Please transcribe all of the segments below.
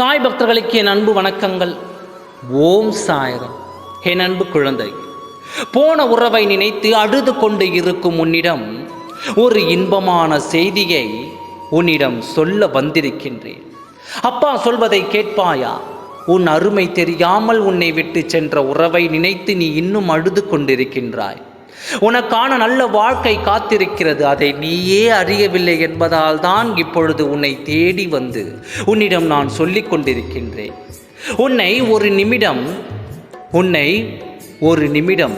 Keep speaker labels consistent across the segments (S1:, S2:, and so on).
S1: சாய் பக்தர்களுக்கு என் அன்பு வணக்கங்கள். ஓம் சாயரம் என் அன்பு குழந்தை போன உறவை நினைத்து அழுது கொண்டு இருக்கும் உன்னிடம் ஒரு இன்பமான செய்தியை உன்னிடம் சொல்ல வந்திருக்கின்றேன். அப்பா சொல்வதை கேட்பாயா? உன் அருமை தெரியாமல் உன்னை விட்டு சென்ற உறவை நினைத்து நீ இன்னும் அழுது கொண்டிருக்கின்றாய். உனக்கான நல்ல வாழ்க்கை காத்திருக்கிறது. அதை நீயே அறியவில்லை என்பதால் தான் இப்பொழுது உன்னை தேடி வந்து உன்னிடம் நான் சொல்லிக் கொண்டிருக்கின்றேன். உன்னை ஒரு நிமிடம் உன்னை ஒரு நிமிடம்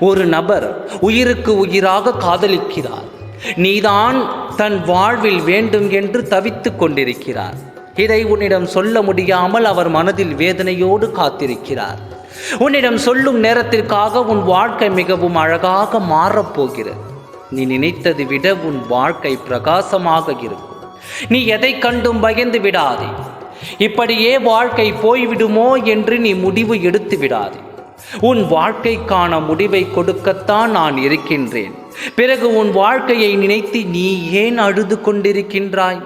S1: ஒரு நபர் உயிருக்கு உயிராக காதலிக்கிறார். நீதான் தன் வாழ்வில் வேண்டும் என்று தவித்துக் கொண்டிருக்கிறார். இதை உன்னிடம் சொல்ல முடியாமல் அவர் மனதில் வேதனையோடு காத்திருக்கிறார். உன்னிடம் சொல்லும் நேரத்திற்காக உன் வாழ்க்கை மிகவும் அழகாக மாறப்போகிறது. நீ நினைத்ததை விட உன் வாழ்க்கை பிரகாசமாக இருக்கும். நீ எதை கண்டும் பயந்து விடாதே. இப்படியே வாழ்க்கை போய்விடுமோ என்று நீ முடிவு எடுத்து விடாதே. உன் வாழ்க்கைக்கான முடிவை கொடுக்கத்தான் நான் இருக்கின்றேன். பிறகு உன் வாழ்க்கையை நினைத்து நீ ஏன் அழுது கொண்டிருக்கின்றாய்?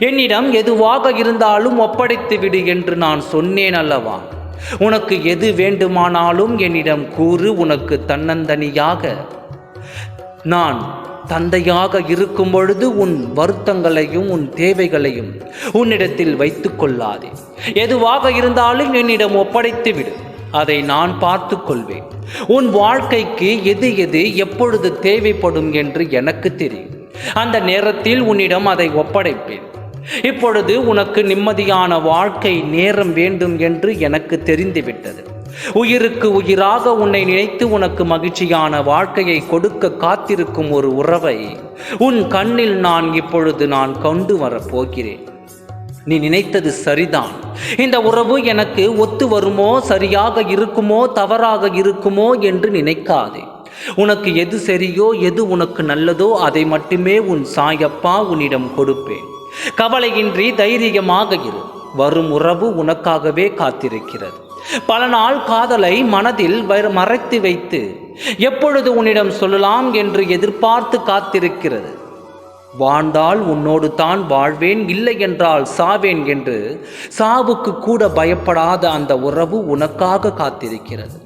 S1: என்னிடம் எதுவாக இருந்தாலும் ஒப்படைத்து விடு என்று நான் சொன்னேன் அல்லவா? உனக்கு எது வேண்டுமானாலும் என்னிடம் கூறு உனக்கு தன்னந்தனியாக. நான் தந்தையாக இருக்கும் பொழுது உன் வருத்தங்களையும் உன் தேவைகளையும் உன்னிடத்தில் வைத்து கொள்ளாதே. எதுவாக இருந்தாலும் என்னிடம் ஒப்படைத்து விடு. அதை நான் பார்த்து கொள்வேன். உன் வாழ்க்கைக்கு எது எது எப்பொழுது தேவைப்படும் என்று எனக்கு தெரியும். அந்த நேரத்தில் உன்னிடம் அதை ஒப்படைப்பேன். இப்பொழுது உனக்கு நிம்மதியான வாழ்க்கை நேரம் வேண்டும் என்று எனக்கு தெரிந்துவிட்டது. உயிருக்கு உயிராக உன்னை நினைத்து உனக்கு மகிழ்ச்சியான வாழ்க்கையை கொடுக்க காத்திருக்கும் ஒரு உறவை உன் கண்ணில் நான் இப்பொழுது நான் கொண்டு வரப் போகிறேன் நீ நினைத்தது சரிதான். இந்த உறவு எனக்கு ஒத்து வருமோ சரியாக இருக்குமோ தவறாக இருக்குமோ என்று நினைக்காதே. உனக்கு எது சரியோ எது உனக்கு நல்லதோ அதை மட்டுமே உன் சாயப்பா உன்னிடம் கொடுப்பேன். கவலையின்றி தைரியமாக இரு வரும் உறவு உனக்காகவே காத்திருக்கிறது. பல நாள் காதலை மனதில் மறைத்து வைத்து எப்பொழுது உன்னிடம் சொல்லலாம் என்று எதிர்பார்த்து காத்திருக்கிறது. வாழ்ந்தால் உன்னோடு தான் வாழ்வேன் இல்லை என்றால் சாவேன் என்று சாவுக்கு கூட பயப்படாத அந்த உறவு உனக்காக காத்திருக்கிறது.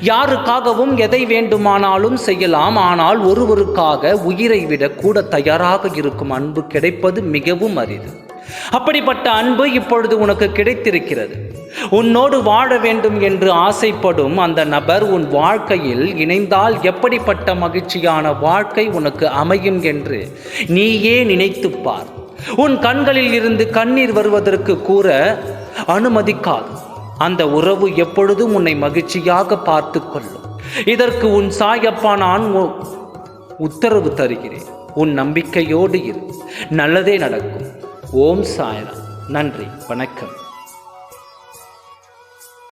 S1: யாருக்காகவும் எதை வேண்டுமானாலும் செய்யலாம் ஆனால் ஒருவருக்காக உயிரை விட கூட தயாராக இருக்கும் அன்பு கிடைப்பது மிகவும் அரிது. அப்படிப்பட்ட அன்பு இப்பொழுது உனக்கு கிடைத்திருக்கிறது. உன்னோடு வாழ வேண்டும் என்று ஆசைப்படும் அந்த நபர் உன் வாழ்க்கையில் இணைந்தால் எப்படிப்பட்ட மகிழ்ச்சியான வாழ்க்கை உனக்கு அமையும் என்று நீயே நினைத்துப்பார். உன் கண்களில் இருந்து கண்ணீர் வருவதற்கு கூற அனுமதிக்காது. அந்த உறவு எப்பொழுதும் உன்னை மகிழ்ச்சியாக பார்த்து கொள்ளும். இதற்கு உன் சாயப்பா நான் உத்தரவு தருகிறேன். உன் நம்பிக்கையோடு இரு. நல்லதே நடக்கும். ஓம் சாய்ராம். நன்றி. வணக்கம்.